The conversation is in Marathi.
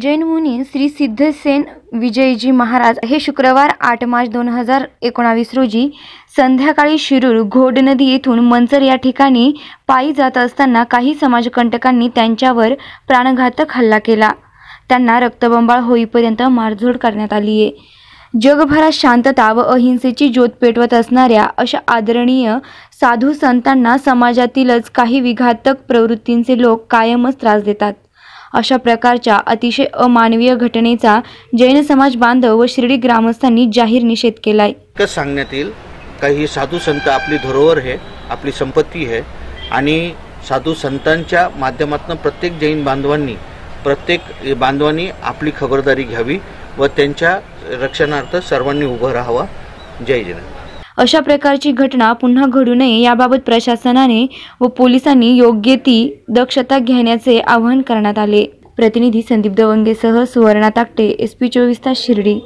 जैन मुनी श्री सिद्धसेन विजयजी महाराज हे शुक्रवार आठ मार्च दोन हजार एकोणावीस रोजी संध्याकाळी शिरूर घोड नदी येथून मंचर या ठिकाणी पायी जात असताना काही समाजकंटकांनी त्यांच्यावर प्राणघातक हल्ला केला. त्यांना रक्तबंबाळ होईपर्यंत मारझोड करण्यात आली आहे. जगभरात शांतता व अहिंसेची ज्योत पेटवत असणाऱ्या अशा आदरणीय साधू संतांना समाजातीलच काही विघातक प्रवृत्तींचे लोक कायमच त्रास देतात. अशा प्रकारच्या अतिशय अमानवीय घटनेचा जैन समाज बांधव व शिर्डी ग्रामस्थांनी जाहीर निषेध केलाय. सांगण्यात येईल काही साधू संत आपली धरोहर आहे आपली संपत्ती आहे आणि साधू संतांच्या माध्यमातून प्रत्येक जैन बांधवांनी प्रत्येक बांधवांनी आपली खबरदारी घ्यावी व त्यांच्या रक्षणार्थ सर्वांनी उभं राहावं. जय जैन अशा प्रकारची घटना पुन्हा घडू नये याबाबत प्रशासनाने व पोलिसांनी योग्य ती दक्षता घेण्याचे आवाहन करण्यात आले. प्रतिनिधी संदीप दवंगेसह सुवर्णा ताकटे एस पी चोवीस तास शिर्डी.